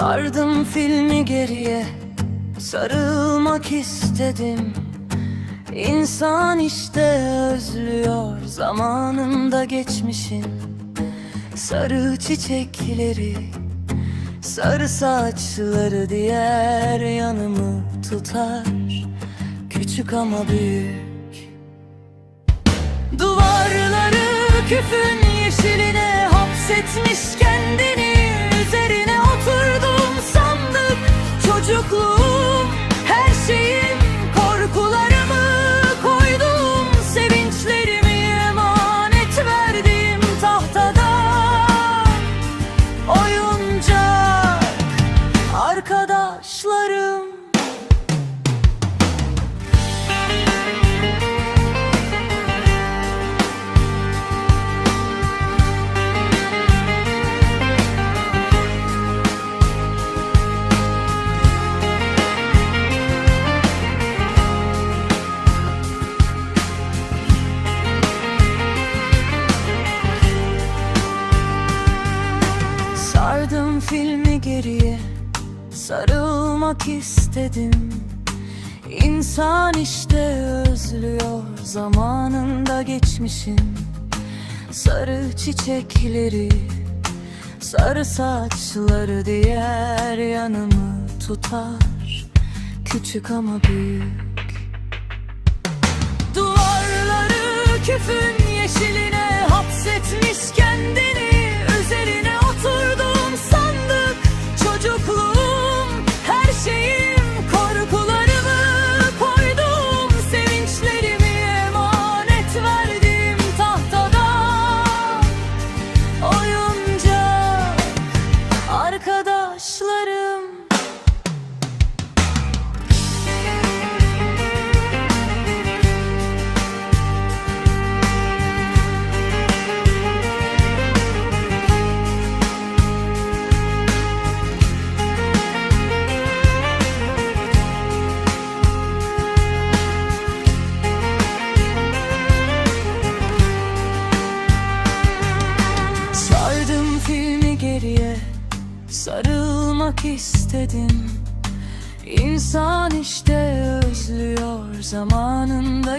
Sardım filmi geriye Sarılmak istedim. İnsan işte özlüyor Zamanında geçmişin. Sarı çiçekleri Sarı saçları diğer yanımı tutar. Küçük ama büyük. Duvarları küfün yeşiline hapsetmiş Sardım filmi geriye. Sarılmak istedim. İnsan işte özlüyor Zamanında geçmişin. Sarı çiçekleri Sarı saçları diğer yanımı tutar. Küçük ama büyük Sarılmak istedim. İnsan işte özlüyor Zamanında